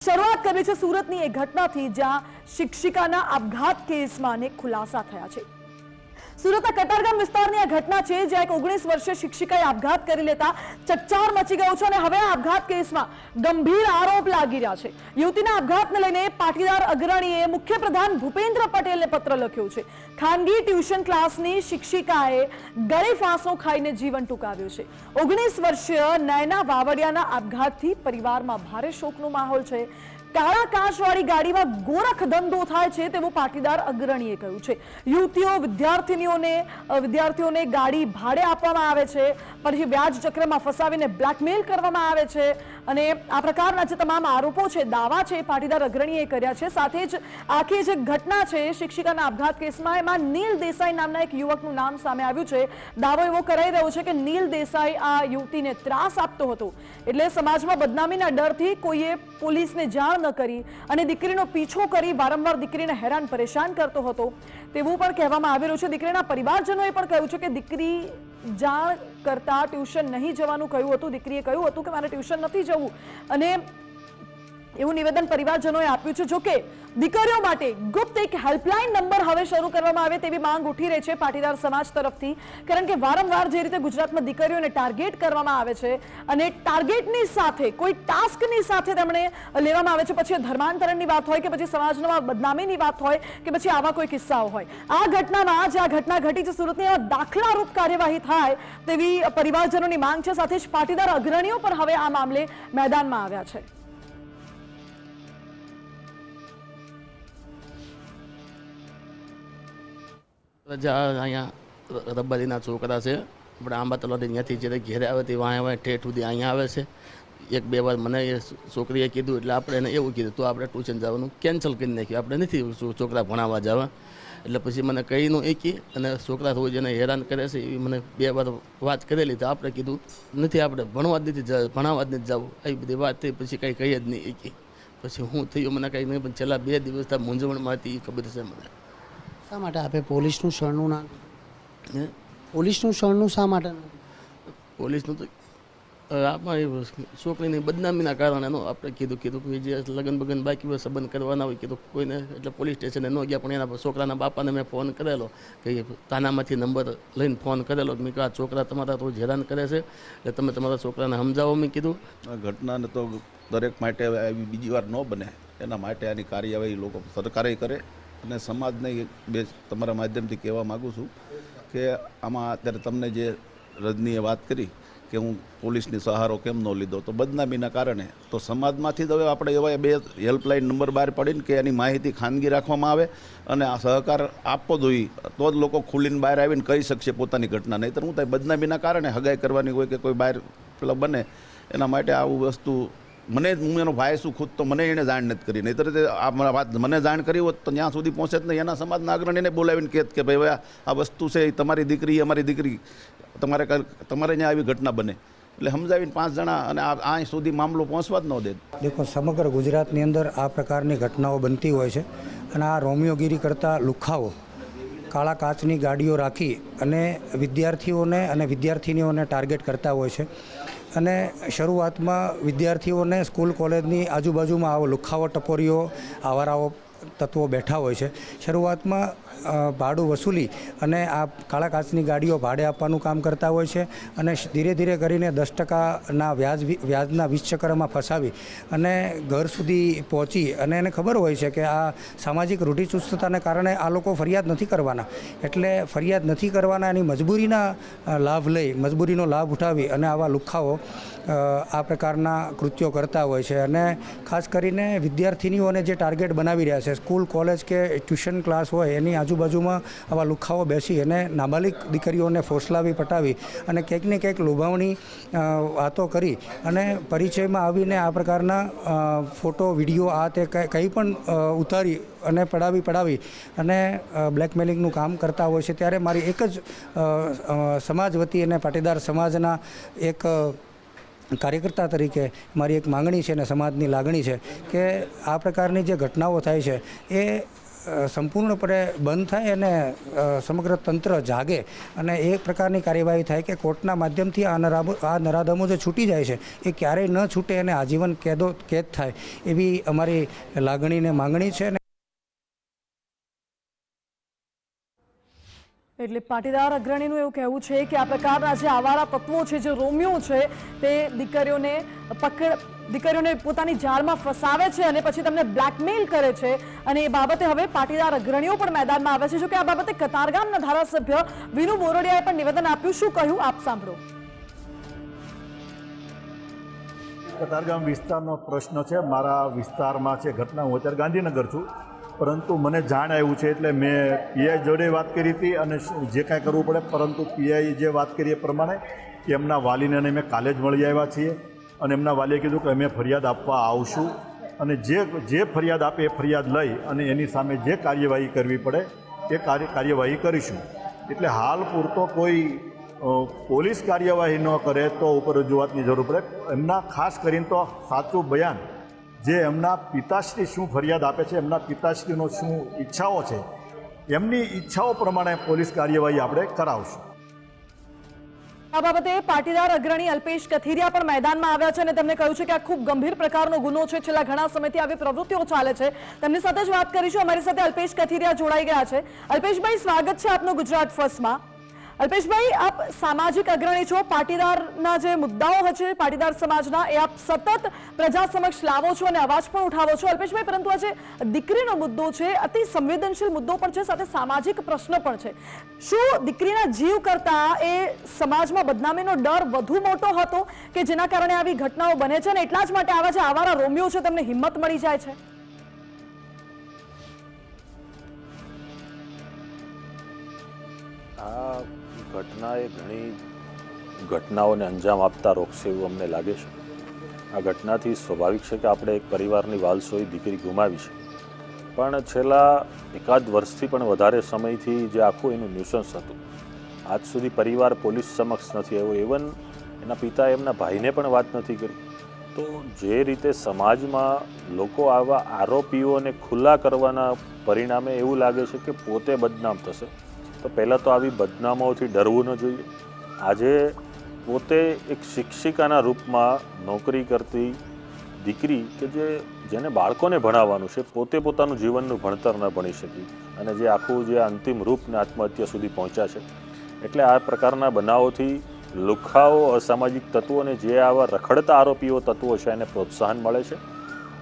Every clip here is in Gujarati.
શરૂઆત કરી છે સુરતની એક ઘટનાથી જ્યાં શિક્ષિકાના આપઘાત કેસમાં અનેક ખુલાસા થયા છે. સુરતના કતારગામ વિસ્તારની આ ઘટના છે, જ્યાં એક ઓગણીસ વર્ષીય શિક્ષિકાએ આપઘાત કરી લેતા ચકચાર મચી ગયો છે અને હવે આ આપઘાત કેસમાં ગંભીર આરોપ લાગી રહ્યા છે. યુવતીના આપઘાતને લઈને પાટીદાર અગ્રણીએ મુખ્યપ્રધાન ભૂપેન્દ્ર પટેલને પત્ર લખ્યો છે. ખાનગી ટ્યુશન ક્લાસની શિક્ષિકાએ ગળે ફાંસો ખાઈને જીવન ટૂંકાવ્યું છે. ઓગણીસ વર્ષીય નયના વાવડિયાના આપઘાતથી પરિવારમાં ભારે શોકનો માહોલ છે. કાળા કાચવાળી ગાડીમાં ગોરખ ધંધો થાય છે તેવું પાટીદાર અગ્રણીએ કહ્યું છે. યુવતીઓ, વિદ્યાર્થીનીઓને વિદ્યાર્થીઓને ગાડી ભાડે આપવામાં આવે છે, પછી વ્યાજ ચક્રમાં ફસાવીને બ્લેકમેલ કરવામાં આવે છે અને આ પ્રકારના જે તમામ આરોપો છે, દાવા છે પાટીદાર અગ્રણીએ કર્યા છે. સાથે જ આખી જે ઘટના છે શિક્ષિકાના આપઘાત કેસમાં એમાં નીલ દેસાઈ નામના એક યુવકનું નામ સામે આવ્યું છે. દાવો એવો કરાઈ રહ્યો છે કે નીલ દેસાઈ આ યુવતીને ત્રાસ આપતો હતો. એટલે સમાજમાં બદનામીના ડરથી કોઈએ પોલીસને જાણ ન કરી અને દીકરીનો પીછો કરી વારંવાર દીકરીને હેરાન પરેશાન કરતો હતો. તેવું પણ કહેવામાં આવી રહ્યું છે. દીકરીના પરિવારજનોએ પણ કહ્યું છે કે દીકરી જાણ કરતા ટ્યુશન નહીં જવાનું કહ્યું હતું. દીકરીએ કહ્યું હતું કે મારે ટ્યુશન નથી જવું. અને એવું નિવેદન પરિવારજનોએ આપ્યું છે. જોકે દીકરીઓ માટે ગુપ્ત એક હેલ્પલાઇન નંબર હવે શરૂ કરવામાં આવે તેવી માંગ ઉઠી રહી છે પાટીદાર સમાજ તરફથી. કારણ કે વારંવાર જે રીતે ગુજરાતમાં દીકરીઓને ટાર્ગેટ કરવામાં આવે છે અને ટાર્ગેટની સાથે, કોઈ ટાસ્કની સાથે તેમણે લેવામાં આવે છે. પછી ધર્માંતરણની વાત હોય કે પછી સમાજમાં બદનામીની વાત હોય કે પછી આવા કોઈ કિસ્સાઓ હોય. આ ઘટનામાં જે આ ઘટના ઘટી છે. સુરતની એવા દાખલારૂપ કાર્યવાહી થાય તેવી પરિવારજનોની માંગ છે. સાથે જ પાટીદાર અગ્રણીઓ પણ હવે આ મામલે મેદાનમાં આવ્યા છે. રજા અહીંયા રબારીના છોકરા છે. આપણે આંબા તલાથી ત્યાંથી જ્યારે ઘેરે આવે તે વાંય વાંય ઠેઠ સુધી અહીંયા આવે છે. એક બે વાર મને એ છોકરીએ કીધું એટલે આપણે એને એવું કીધું, તો આપણે ટ્યુશન જવાનું કેન્સલ કરી નાખ્યું. આપણે નથી છોકરા ભણાવવા જવા. એટલે પછી મને કહીનું એકી અને છોકરા રોજ એને હેરાન કરે છે. એવી મને બે વાર વાત કરેલી, તો આપણે કીધું, નથી, આપણે ભણવા જ નથી ભણાવવા જ નથી જવું. આવી બધી વાત થઈ, પછી કંઈ કહી જ નહીં એકી પછી હું થયું, મને કંઈ નહીં, પણ છેલ્લા બે દિવસ મૂંઝવણમાં હતી, એ ખબર છે મને. શા માટે આપે પોલીસનું શરણું ના પોલીસનું શરણું શા માટે પોલીસનું તો એ છોકરીની બદનામીના કારણે એનો આપણે કીધું કીધું કે જે લગ્ન બગન બાકી હોય સંબંધ કરવાના હોય કીધું કોઈને એટલે પોલીસ સ્ટેશને ન ગયા પણ એના છોકરાના બાપાને મેં ફોન કરેલો કે તાનામાંથી નંબર લઈને ફોન કરેલો કે મેં કહ્યું આ છોકરા તમારા રોજ હેરાન કરે છે એટલે તમે તમારા છોકરાને સમજાવો મેં કીધું. આ ઘટનાને તો દરેક માટે આવી બીજી વાર ન બને એના માટે આની કાર્યવાહી લોકો સરકારે કરે. અને સમાજને બે તમારા માધ્યમથી કહેવા માગું છું કે આમાં અત્યારે તમને જે રજનીએ વાત કરી કે હું પોલીસની સહારો કેમ ન લીધો, તો બદનામીના કારણે, તો સમાજમાંથી જ હવે આપણે એવા બે હેલ્પલાઇન નંબર બહાર પાડીને કે એની માહિતી ખાનગી રાખવામાં આવે અને આ સહકાર આપવો જોઈએ, તો જ લોકો ખુલીને બહાર આવીને કહી શકશે પોતાની ઘટના. નહીંતર હું થાય બદનામીના કારણે હગાઈ કરવાની હોય કે કોઈ બહાર પેલા બને, એના માટે આવું વસ્તુ મને હું એનો ભાઈ છું, ખુદ તો મને એણે જાણ નથી કરી. નહીંતર તે આ વાત મને જાણ કરી હોત તો ત્યાં સુધી પહોંચે જ નહીં. એના સમાજના અગ્રણીને બોલાવીને કહેત કે ભાઈ આ- વસ્તુ છે એ તમારી દીકરી, અમારી દીકરી, તમારે તમારે ત્યાં આવી ઘટના બને. એટલે સમજાવીને પાંચ જણા અને આ સુધી મામલો પહોંચવા જ ન દે. દેખો, સમગ્ર ગુજરાતની અંદર આ પ્રકારની ઘટનાઓ બનતી હોય છે અને આ રોમિયોગીરી કરતા લુખાઓ, કાળા કાચની ગાડીઓ રાખી અને વિદ્યાર્થીઓને અને વિદ્યાર્થિનીઓને ટાર્ગેટ કરતા હોય છે. અને શરૂઆતમાં વિદ્યાર્થીઓને સ્કૂલ કોલેજની આજુબાજુમાં આવો લુખાવો ટપોરીઓ, આવારાઓ, તત્વો બેઠા હોય છે. શરૂઆતમાં ભાડું વસૂલી અને આ કાળા કાચની ગાડીઓ ભાડે આપવાનું કામ કરતા હોય છે અને ધીરે ધીરે કરીને દસ ટકાના વ્યાજ વ્યાજના વીસ ચક્રમાં ફસાવી અને ઘર સુધી પહોંચી અને એને ખબર હોય છે કે આ સામાજિક રૂઢિચુસ્તતાને કારણે આ લોકો ફરિયાદ નથી કરવાના. એટલે ફરિયાદ નથી કરવાના, એની મજબૂરીના લાભ લઈ, મજબૂરીનો લાભ ઉઠાવી અને આવા લુખાઓ આ પ્રકારના કૃત્યો કરતા હોય છે. અને ખાસ કરીને વિદ્યાર્થિનીઓને જે ટાર્ગેટ બનાવી રહ્યા છે, સ્કૂલ, કોલેજ કે ટ્યુશન ક્લાસ હોય, એની આજુબાજુમાં આવા લુખાઓ બેસી અને નાબાલિક દીકરીઓને ફોસલાવી પટાવી અને ક્યાંક ને ક્યાંક લોભાવણી વાતો કરી અને પરિચયમાં આવીને આ પ્રકારના ફોટો, વીડિયો આ તે કંઈ પણ ઉતારી અને પડાવી પડાવી અને બ્લેકમેલિંગનું કામ કરતા હોય છે. ત્યારે મારી એક જ સમાજ વતી અને પાટીદાર સમાજના એક કાર્યકર્તા તરીકે મારી એક માંગણી છે અને સમાજની લાગણી છે કે આ પ્રકારની જે ઘટનાઓ થાય છે એ સંપૂર્ણપણે બંધ થાય અને સમગ્ર તંત્ર જાગે અને એ પ્રકારની કાર્યવાહી થાય કે કોર્ટના માધ્યમથી આ નરાબો આ નરાધમો જે છૂટી જાય છે, એ ક્યારેય ન છૂટે અને આજીવન કેદો, કેદ થાય એવી અમારી લાગણી ને માંગણી છે એટલે પાટીદાર અગ્રણીનું એવું કહેવું છે કે આ પ્રકારના જે આવારા તત્વો છે, જે રોમિયો છે, તે દીકરીઓને પકડ, દીકરીઓને પોતાની જાળમાં ફસાવે છે અને પછી તમને બ્લેકમેલ કરે છે. અને એ બાબતે હવે પાટીદાર અગ્રણીઓ પણ મેદાનમાં આવે છે. જો કે આ બાબતે કતારગામના ધારાસભ્ય વિનુ બોરડિયાએ પણ નિવેદન આપ્યું. શું કહ્યું? આપ સાંભળો. કતારગામ વિસ્તારનો પ્રશ્ન છે. મારા વિસ્તારમાં છે ઘટના હું અત્યારે ગાંધીનગર છું. પરંતુ મને જાણ આવ્યું છે એટલે મેં પીઆઈ જોડે વાત કરી હતી અને જે કાંઈ કરવું પડે, પરંતુ પીઆઈ જે વાત કરી એ પ્રમાણે કે એમના વાલીને અને મેં કાલે જ મળી આવ્યા છીએ અને એમના વાલીએ કીધું કે અમે ફરિયાદ આપવા આવશું અને જે જે ફરિયાદ આપે એ ફરિયાદ લઈ અને એની સામે જે કાર્યવાહી કરવી પડે એ કાર્ય, કાર્યવાહી કરીશું. એટલે હાલ પૂરતો કોઈ પોલીસ કાર્યવાહી ન કરે તો ઉપર રજૂઆતની જરૂર પડે. એમના ખાસ કરીને તો સાચું બયાન જે એમના પિતાશ્રી શું ફરિયાદ આપે છે, એમના પિતાશ્રીનો શું ઈચ્છાઓ છે, એમની ઈચ્છાઓ પ્રમાણે પોલીસ કાર્યવાહી આપણે કરાવશું. આ બાબતે પાટીદાર અગ્રણી અલ્પેશ કથિરિયા પણ મેદાનમાં આવ્યા છે અને તેમણે કહ્યું છે કે આ ખૂબ ગંભીર પ્રકારનો ગુનો છે. છેલ્લા ઘણા સમયથી આવી પ્રવૃત્તિઓ ચાલે છે. તેમની સાથે જ વાત કરીશું. અમારી સાથે અલ્પેશ કથિરિયા જોડાઈ ગયા છે. અલ્પેશભાઈ, સ્વાગત છે આપનું ગુજરાત ફર્સ્ટમાં. અલ્પેશભાઈ, આપ સામાજિક અગ્રણી છો, પાટીદારના જે મુદ્દાઓ છે પાટીદાર સમાજના, એ આપ સતત પ્રજા સમક્ષ લાવો છો અને અવાજ પણ ઉઠાવો છો. અલ્પેશભાઈ, પરંતુ આ જે દીકરીનો મુદ્દો છે, અતિ સંવેદનશીલ મુદ્દો પણ છે, સાથે સામાજિક પ્રશ્ન પણ છે. શું દીકરીના જીવ કરતા એ સમાજમાં બદનામીનો ડર વધુ મોટો હતો કે જેના કારણે આવી ઘટનાઓ બને છે? અને એટલા જ માટે આવા જે આવારા રોમિયો છે, તેમને હિંમત મળી જાય છે? ઘટનાએ ઘણી ઘટનાઓને અંજામ આપતા રોકશે એવું અમને લાગે છે. આ ઘટનાથી સ્વાભાવિક છે કે આપણે એક પરિવારની વાલસોઈ દીકરી ગુમાવી છે. પણ છેલ્લા એકાદ વર્ષથી પણ વધારે સમયથી જે આખું એનું ન્યુસન્સ હતું. આજ સુધી પરિવાર પોલીસ સમક્ષ નથી આવ્યો. ઇવન એના પિતાએ એમના ભાઈને પણ વાત નથી કરી. તો જે રીતે સમાજમાં લોકો આવા આરોપીઓને ખુલ્લા કરવાના પરિણામે એવું લાગે છે કે પોતે બદનામ થશે. તો પહેલાં તો આવી બદનામોથી ડરવું ન જોઈએ. આજે પોતે એક શિક્ષિકાના રૂપમાં નોકરી કરતી દીકરી કે જે જેને બાળકોને ભણાવવાનું છે, પોતે પોતાનું જીવનનું ભણતર ન ભણી શકી અને જે આખું જે અંતિમ રૂપને આત્મહત્યા સુધી પહોંચ્યા છે. એટલે આ પ્રકારના બનાવોથી લુખાઓ, અસામાજિક તત્વોને જે આવા રખડતા આરોપીઓ તત્વો છે એને પ્રોત્સાહન મળે છે.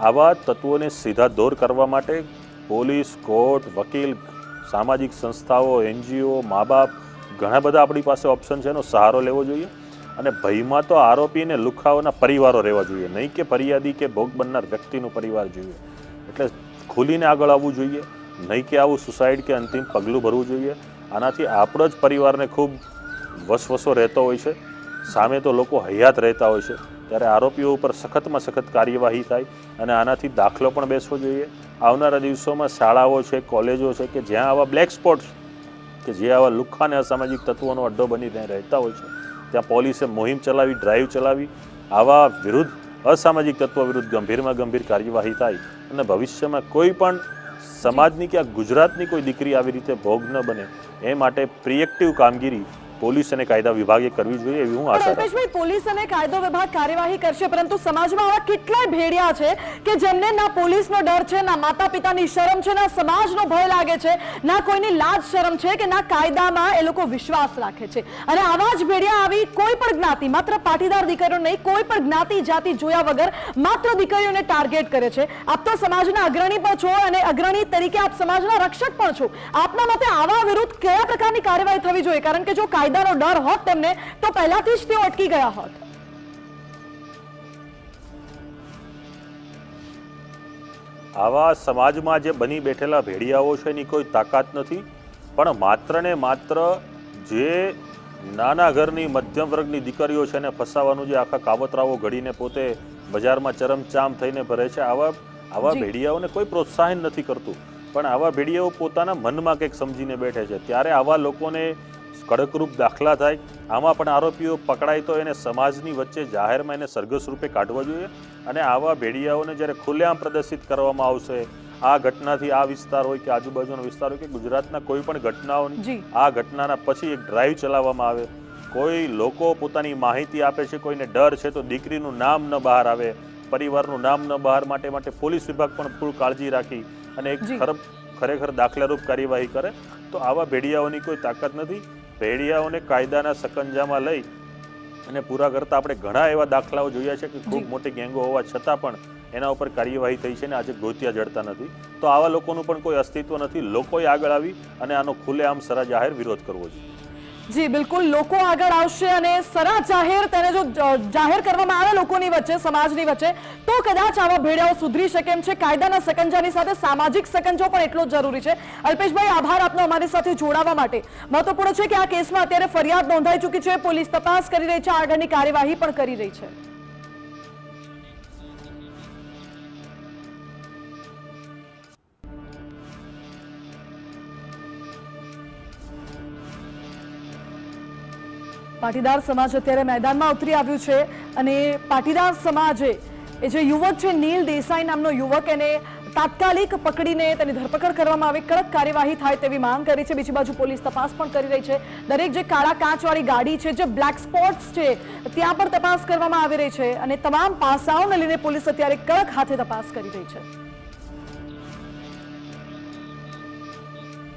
આવા તત્વોને સીધા દૂર કરવા માટે પોલીસ, કોર્ટ, વકીલ સામાજિક સંસ્થાઓ, એનજીઓ મા બાપ ઘણા બધા આપણી પાસે ઓપ્શન છે, એનો સહારો લેવો જોઈએ. અને ભયમાં તો આરોપી અને લુખાઓના પરિવારો રહેવા જોઈએ. નહીં કે ફરિયાદી કે ભોગ બનનાર વ્યક્તિનું પરિવાર જોઈએ. એટલે ખુલીને આગળ આવવું જોઈએ. નહીં કે આવું સુસાઇડ કે અંતિમ પગલું ભરવું જોઈએ. આનાથી આપણો જ પરિવારને ખૂબ વસવસો રહેતો હોય છે. સામે તો લોકો હયાત રહેતા હોય છે. ત્યારે આરોપીઓ ઉપર સખતમાં સખત કાર્યવાહી થાય અને આનાથી દાખલો પણ બેસવો જોઈએ. આવનારા દિવસોમાં શાળાઓ છે, કોલેજો છે કે જ્યાં આવા બ્લેક સ્પોટ્સ કે જે આવા લુખ્ખા અને અસામાજિક તત્વોનો અડ્ડો બની ત્યાં રહેતા હોય છે, ત્યાં પોલીસે મુહિમ ચલાવી, ડ્રાઈવ ચલાવી, આવા વિરુદ્ધ, અસામાજિક તત્વો વિરુદ્ધ ગંભીરમાં ગંભીર કાર્યવાહી થાય અને ભવિષ્યમાં કોઈ પણ સમાજની કે ગુજરાતની કોઈ દીકરી આવી રીતે ભોગ ન બને, એ માટે પ્રિએક્ટિવ કામગીરી પોલીસ અને કાયદા વિભાગે કરવી જોઈએ એવી હું આશા રાખું પોલીસ અને કાયદો વિભાગ કાર્યવાહી કરશે, પરંતુ સમાજમાં આવા કેટલાય ભેડિયા છે કે જેમને ના પોલીસનો ડર છે, ના માતા પિતાની શરમ છે, ના સમાજનો ભય લાગે છે, ના કોઈની લાજ શરમ છે કે ના કાયદામાં એ લોકો વિશ્વાસ રાખે છે. અને આવા જ ભેડિયા આવી કોઈ પણ જ્ઞાતિ, માત્ર પાટીદાર દીકરીઓ નહીં, કોઈ પણ જ્ઞાતિ જાતિ જોયા વગર માત્ર દીકરીઓને ટાર્ગેટ કરે છે. આપ તો સમાજના અગ્રણી પણ છો અને અગ્રણી તરીકે આપ સમાજના રક્ષક પણ છો. આપના મતે આવા વિરુદ્ધ કયા પ્રકારની કાર્યવાહી થવી જોઈએ? કારણ કે જો કાયદાનો ડર હોત તેમને તો પહેલાથી જ તેઓ અટકી ગયા હોત. આવા સમાજમાં જે બની બેઠેલા ભેડિયાઓ છે એની કોઈ તાકાત નથી પણ માત્ર ને માત્ર જે નાના ઘરની મધ્યમ વર્ગની દીકરીઓ છે એને ફસાવાનું જે આખા કાવતરાઓ ઘડીને પોતે બજારમાં ચરમચામ થઈને ભરે છે આવા આવા ભેડિયાઓને કોઈ પ્રોત્સાહન નથી કરતું. પણ આવા ભેડિયાઓ પોતાના મનમાં કંઈક સમજીને બેઠે છે. ત્યારે આવા લોકોને કડકરૂપ દાખલા થાય આમાં પણ આરોપીઓ પકડાય તો એને સમાજની વચ્ચે જાહેરમાં એને સરઘસ રૂપે કાઢવા જોઈએ અને આવા ભેડિયાઓને જ્યારે ખુલ્લેઆમ પ્રદર્શિત કરવામાં આવશે આ ઘટનાથી આ વિસ્તાર હોય કે આજુબાજુનો વિસ્તાર હોય કે ગુજરાતના કોઈ પણ ઘટનાઓની આ ઘટનાના પછી એક ડ્રાઈવ ચલાવવામાં આવે. કોઈ લોકો પોતાની માહિતી આપે છે કોઈને ડર છે તો દીકરીનું નામ ન બહાર આવે પરિવારનું નામ ન બહાર માટે માટે પોલીસ વિભાગ પણ ફૂલ કાળજી રાખી અને એક ખરેખર દાખલારૂપ કાર્યવાહી કરે. તો આવા ભેડિયાઓની કોઈ તાકાત નથી. ભેડિયાઓને કાયદાના સકંજામાં લઈ અને પૂરા કરતા આપણે ઘણા એવા દાખલાઓ જોયા છે કે ખૂબ. મોટી ગેંગો હોવા છતાં પણ એના ઉપર કાર્યવાહી થઈ છે ને આજે ગોતિયા જડતા નથી. તો આવા લોકોનું પણ કોઈ અસ્તિત્વ નથી. લોકોએ આગળ આવી અને આનો ખુલ્લેઆમ સરા જાહેર વિરોધ કરવો જોઈએ. જી, બિલકુલ. લોકો આગળ આવશે અને સરા જાહેર તેને જો જાહેર કરવામાં આવે લોકોની વચ્ચે, સમાજની વચ્ચે, તો કદાચ આવા ભેડાઓ સુધરી શકે એમ છે. કાયદાના સકંજાની સાથે સામાજિક સકંજો પણ એટલો જ જરૂરી છે. અલ્પેશભાઈ, આભાર આપનો અમારી સાથે જોડાવા માટે. મહત્વપૂર્ણ છે કે આ કેસમાં અત્યારે ફરિયાદ નોંધાઈ ચૂકી છે. પોલીસ તપાસ કરી રહી છે. આગળની કાર્યવાહી પણ કરી રહી છે. પાટીદાર સમાજ અત્યારે મેદાનમાં ઉતરી આવ્યું છે અને પાટીદાર સમાજે એ જે યુવક છે નીલ દેસાઈ નામનો યુવક, એને તાત્કાલિક પકડીને તેની ધરપકડ કરવામાં આવે. કડક કાર્યવાહી થાય તેવી માંગ કરી છે. બીજી બાજુ પોલીસ તપાસ પણ કરી રહી છે. દરેક જે કાળા કાચવાળી ગાડી છે, જે બ્લેક સ્પોટ્સ છે, ત્યાં પણ તપાસ કરવામાં આવી રહી છે અને તમામ પાસાઓને લઈને પોલીસ અત્યારે કડક હાથે તપાસ કરી રહી છે.